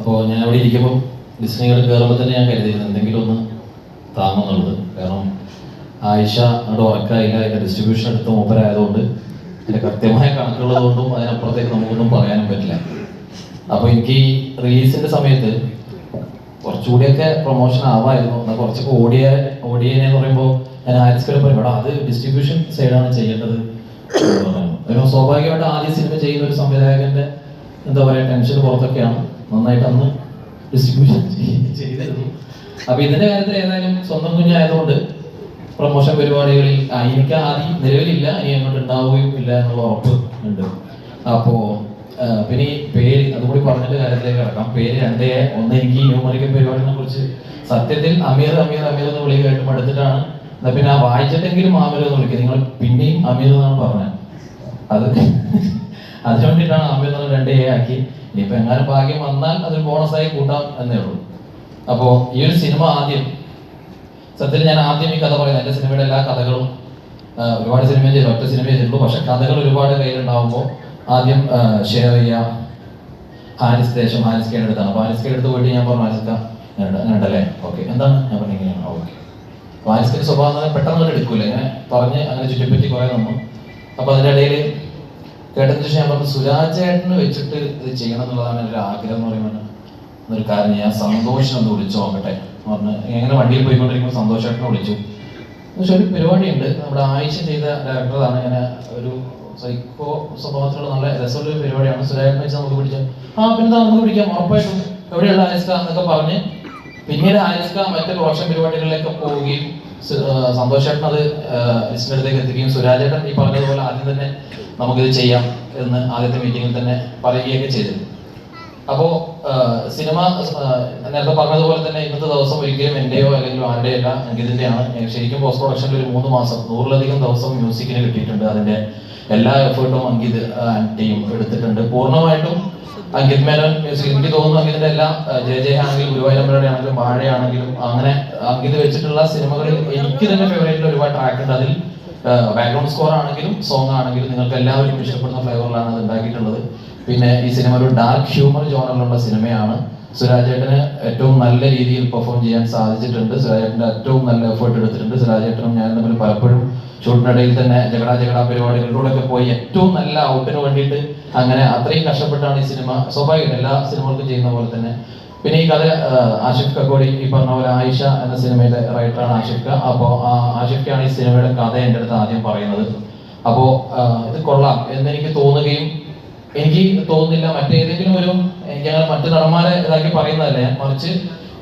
അപ്പോൾ ഞാൻ അവിടെ ഇരിക്കുമ്പോൾ ഡിസ്നികൾ കയറുമ്പോൾ തന്നെ ഞാൻ കരുതിയിരുന്നു എന്തെങ്കിലും ഒന്ന് താങ്ങുന്നുള്ളത് കാരണം ആയിഷ അവിടെ ഉറക്കായില്ല അതിന്റെ ഡിസ്ട്രിബ്യൂഷൻ എടുത്ത മൂപ്പരായതുകൊണ്ട് അതിന്റെ കൃത്യമായ കണക്കുള്ളതുകൊണ്ടും അതിനപ്പുറത്തേക്ക് നമുക്കൊന്നും പറയാനും പറ്റില്ല. അപ്പോൾ എനിക്ക് ഈ റിലീസിന്റെ സമയത്ത് കുറച്ചുകൂടിയൊക്കെ പ്രൊമോഷൻ ആവായിരുന്നു. എന്നാൽ കുറച്ചൊക്കെ ഓടിയ ഓടിയനെ എന്ന് പറയുമ്പോൾ ഞാൻ ഹാരിസ്കടെ പറയും അത് ഡിസ്ട്രിബ്യൂഷൻ സൈഡാണ് ചെയ്യേണ്ടത്. സ്വാഭാവികമായിട്ട് ആദ്യ സിനിമ ചെയ്യുന്ന ഒരു സംവിധായകന്റെ എന്താ പറയുക ടെൻഷൻ പുറത്തൊക്കെയാണ്. നന്നായിട്ട് അന്ന് ഡിസ്ട്രിബ്യൂഷൻ ചെയ്തിരുന്നു. അപ്പൊ ഇതിന്റെ കാര്യത്തിൽ ഏതായാലും സ്വന്തം കുഞ്ഞായതുകൊണ്ട് പ്രൊമോഷൻ പരിപാടികളിൽ എനിക്ക് ആദ്യം നിലവിലില്ല. ഇനി അങ്ങോട്ട് ഉണ്ടാവുകയും ഇല്ല എന്നുള്ള ഉറപ്പ് ഉണ്ട്. അപ്പോ പിന്നെ ഈ പേര് അതുകൂടി പറഞ്ഞിട്ട് കാര്യത്തിലേക്ക് കിടക്കാം. പേര് രണ്ടേ ഒന്ന് എനിക്ക് ന്യൂമറിക്കൽ പരിപാടിനെ കുറിച്ച് സത്യത്തിൽ അമീർ അമീർ അമീർ എന്ന് വിളി കേട്ട് മടുത്തിട്ടാണ് എന്നാ പിന്നെ ആ വായിച്ചിട്ടെങ്കിലും ആമീർ എന്ന് വിളിക്കുക നിങ്ങൾ പിന്നെയും അമീർ എന്നാണ് പറഞ്ഞത്. അത് അതിനു വേണ്ടിയിട്ടാണ് ആമീർ രണ്ട് എ ആക്കി. ഇനിയിപ്പോ എങ്ങാനും ഭാഗ്യം വന്നാൽ അതൊരു ബോണസായി കൂട്ടാം എന്നേ ഉള്ളൂ. അപ്പോ ഈ ഒരു സിനിമ ആദ്യം സത്യത്തിൽ ഞാൻ ആദ്യം ഈ കഥ പറയുന്നത് എന്റെ സിനിമയുടെ എല്ലാ കഥകളും ഒരുപാട് സിനിമ ചെയ്തു ഒറ്റ സിനിമ ചെയ്തിട്ടുള്ളൂ പക്ഷെ കഥകൾ ഒരുപാട് കയ്യിലുണ്ടാവുമ്പോൾ ആദ്യം ഷെയർ ചെയ്യുക. ഹാരിസ് ദേശം ഹാരിസ് കേട് എടുത്താണ് അപ്പോൾ ഹാരിസ് കേട് എടുത്ത് പോയിട്ട് ഞാൻ പറഞ്ഞു ഹാരിസ്ക ഉണ്ടല്ലേ ഓക്കെ. എന്താണ്? ഞാൻ പറഞ്ഞു ഓക്കെ. അപ്പോൾ കെ സ്വഭാവം പെട്ടെന്ന് എടുക്കൂല. ഇങ്ങനെ പറഞ്ഞ് അങ്ങനെ ചുറ്റിപ്പറ്റി കുറേ നമ്മൾ അപ്പോൾ അതിന്റെ ഇടയിൽ കേട്ടതിന് ശേഷം ഞാൻ പറഞ്ഞു സുരാജ് ചേട്ടന് വെച്ചിട്ട് ഇത് ചെയ്യണം എന്നുള്ളതാണ് എന്റെ ഒരു ആഗ്രഹം എന്ന് പറയുമ്പോൾ എന്നൊരു കാര്യം ഞാൻ സന്തോഷം ഒന്ന് വിളിച്ചു നോക്കട്ടെ. പറഞ്ഞു എങ്ങനെ വണ്ടിയിൽ പോയിക്കൊണ്ടിരിക്കുമ്പോൾ സന്തോഷമായിട്ട് വിളിച്ചു. പക്ഷെ ഒരു പരിപാടിയുണ്ട്. നമ്മുടെ ആയിഷ ചെയ്ത ഡയറക്ടറാണ് ഇങ്ങനെ ഒരു സൈക്കോ സ്വഭാവത്തിലുള്ള നല്ല രസമുള്ള ഒരു പരിപാടിയാണ്. സുരാജേട്ടനെ വെച്ച് നമുക്ക് പിടിച്ചു ആ പിന്നെ നമുക്ക് പിടിക്കാം. ഉറപ്പായിട്ടും. എവിടെയുള്ള ആയിസ്ക എന്നൊക്കെ പറഞ്ഞ് പിന്നീട് ആയിസ്ക മറ്റു പ്രൊഡക്ഷൻ പരിപാടികളിലേക്ക് പോവുകയും സന്തോഷേട്ടൻ അത് ലിസ്റ്റിനടുത്തേക്ക് എത്തിക്കുകയും സുരാജേട്ടൻ ഈ പറഞ്ഞതുപോലെ ആദ്യം തന്നെ നമുക്കിത് ചെയ്യാം എന്ന് ആദ്യത്തെ മീറ്റിങ്ങിൽ തന്നെ പറയുകയൊക്കെ ചെയ്തിരുന്നു അപ്പോ ആ, സിനിമ നേരത്തെ പറഞ്ഞതുപോലെ തന്നെ ഇന്നത്തെ ദിവസം ഒരിക്കലും എന്റെയോ അല്ലെങ്കിൽ ആരുടെയോ അല്ല അങ്കിതിന്റെയാണ്. ശരിക്കും പോസ്റ്റ് പ്രൊഡക്ഷനിൽ ഒരു മൂന്ന് മാസം നൂറിലധികം ദിവസം മ്യൂസിക്കിന് കിട്ടിയിട്ടുണ്ട്. അതിന്റെ എല്ലാ എഫേർട്ടും അങ്കിത് ടീം എടുത്തിട്ടുണ്ട്. പൂർണമായിട്ടും അങ്കിത് മേനോൻ മ്യൂസിക് എനിക്ക് തോന്നുന്നു അങ്കിതിന്റെ എല്ലാ ജയ ജയ ആണെങ്കിലും ഗുരുവായൂരമ്പലയുടെ ആണെങ്കിലും വാഴയാണെങ്കിലും അങ്ങനെ അങ്കിത് വെച്ചിട്ടുള്ള സിനിമകളിൽ എനിക്ക് തന്നെ ഫേവറേറ്റിൽ ഒരുപാട് ട്രാക്ക് ഉണ്ട്. അതിൽ ബാക്ക്ഗ്രൗണ്ട് സ്കോർ ആണെങ്കിലും സോങ് ആണെങ്കിലും നിങ്ങൾക്ക് എല്ലാവരും ഇഷ്ടപ്പെടുന്ന ഫ്ലേവറിലാണ് അത് ഉണ്ടാക്കിയിട്ടുള്ളത്. പിന്നെ ഈ സിനിമ ഒരു ഡാർക്ക് ഹ്യൂമർ ജോണറിലുള്ള സിനിമയാണ്. സുരാജേട്ടന് ഏറ്റവും നല്ല രീതിയിൽ പെർഫോം ചെയ്യാൻ സാധിച്ചിട്ടുണ്ട്. സുരാജേട്ടന്റെ ഏറ്റവും നല്ല എഫേർട്ട് എടുത്തിട്ടുണ്ട്. സുരാജേട്ടനും ഞാൻ തമ്മിൽ പലപ്പോഴും ഷൂട്ടിനിടയിൽ തന്നെ ജഗടാ ജഗടാ പരിപാടികളിലൂടെ പോയി ഏറ്റവും നല്ല ഔട്ടിന് വേണ്ടിയിട്ട് അങ്ങനെ അത്രയും കഷ്ടപ്പെട്ടാണ് ഈ സിനിമ. സ്വാഭാവികം എല്ലാ സിനിമകൾക്കും ചെയ്യുന്ന പോലെ തന്നെ. പിന്നെ ഈ കഥ ആഷിഫ് കക്കോടി ഈ പറഞ്ഞ പോലെ ആയിഷ എന്ന സിനിമയിലെ റൈറ്ററാണ് ആഷിഫ് ക. അപ്പോൾ ആഷിഫ് ഖാണ് ഈ സിനിമയുടെ കഥ എന്റെ അടുത്ത് ആദ്യം പറയുന്നത്. അപ്പോൾ ഇത് കൊള്ളാം എന്നെനിക്ക് തോന്നുകയും എനിക്ക് തോന്നുന്നില്ല. മറ്റേതെങ്കിലും ഒരു ഞങ്ങൾ മറ്റു നടന്മാരെ ഇതാക്കി പറയുന്നതല്ല? ഞാൻ മറിച്ച്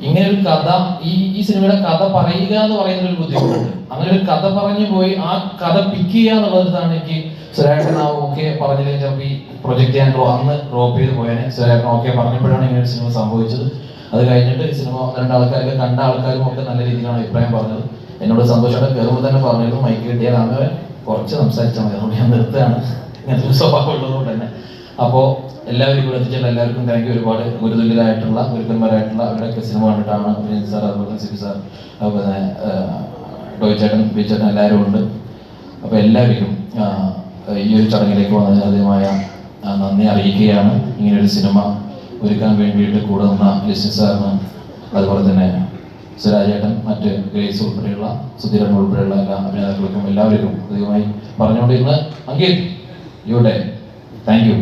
ഇങ്ങനെ ഒരു കഥ ഈ ഈ സിനിമയുടെ കഥ പറയുക എന്ന് പറയുന്ന ഒരു ബുദ്ധിമുട്ടുണ്ട്. അങ്ങനെ ഒരു കഥ പറഞ്ഞു പോയി ആ കഥ പിക്ക് ചെയ്യുക എന്നുള്ളതാണ് എനിക്ക് സുരേഷൻ ആ ഓക്കെ പറഞ്ഞില്ലെങ്കിൽ ചിലപ്പോൾ ഈ പ്രൊജക്ട് ചെയ്യാൻ അന്ന് ഡ്രോപ്പ് ചെയ്ത് പോയേനെ. സുരേഷൻ ഓക്കെ പറഞ്ഞപ്പോഴാണ് ഇങ്ങനെ ഒരു സിനിമ സംഭവിച്ചത്. അത് കഴിഞ്ഞിട്ട് ഈ സിനിമ രണ്ട് ആൾക്കാരൊക്കെ കണ്ട ആൾക്കാരും ഒക്കെ നല്ല രീതിയിലാണ് അഭിപ്രായം പറഞ്ഞത്. എന്നോട് സന്തോഷമായിട്ട് കയറുമ്പോൾ തന്നെ പറഞ്ഞിരുന്നു മൈക്ക് കിട്ടിയാൽ അങ്ങനെ കുറച്ച് സംസാരിച്ചാൽ മതി. അതുകൊണ്ട് ഞാൻ നിർത്തുകയാണ്. ഇങ്ങനത്തെ ഒരു സ്വഭാവം ഉള്ളതുകൊണ്ട് തന്നെ. അപ്പോൾ എല്ലാവരും ഇവിടെ എത്തിച്ചിട്ട് എല്ലാവർക്കും താങ്ക് യു ഒരുപാട് ഗുരുതുല്യരായിട്ടുള്ള ഗുരുക്കന്മാരായിട്ടുള്ള അവരുടെയൊക്കെ സിനിമ കണ്ടിട്ടാണ് അഭിനന്ദ് സാർ അതുപോലെ സിബി സാർ അതുപോലെ ടോയ്ച്ചേട്ടൻ ടോയ് ചേട്ടൻ ബി ചേട്ടൻ എല്ലാവരും ഉണ്ട്. അപ്പോൾ എല്ലാവരും ഈ ഒരു ചടങ്ങിലേക്ക് വന്നതിന് ആദ്യമായ നന്ദി അറിയിക്കുകയാണ്. ഇങ്ങനൊരു സിനിമ ഒരുക്കാൻ വേണ്ടിയിട്ട് കൂടെ നിന്ന ലിസ്റ്റിൻ സാറിന് അതുപോലെ തന്നെ സുരാജേട്ടൻ മറ്റ് ഗ്രേസ് ഉൾപ്പെടെയുള്ള സുധീരൻ ഉൾപ്പെടെയുള്ള എല്ലാ അഭിനേതാക്കൾക്കും എല്ലാവർക്കും അധികമായി പറഞ്ഞുകൊണ്ട് ഇന്ന് യു ഡേ താങ്ക് യു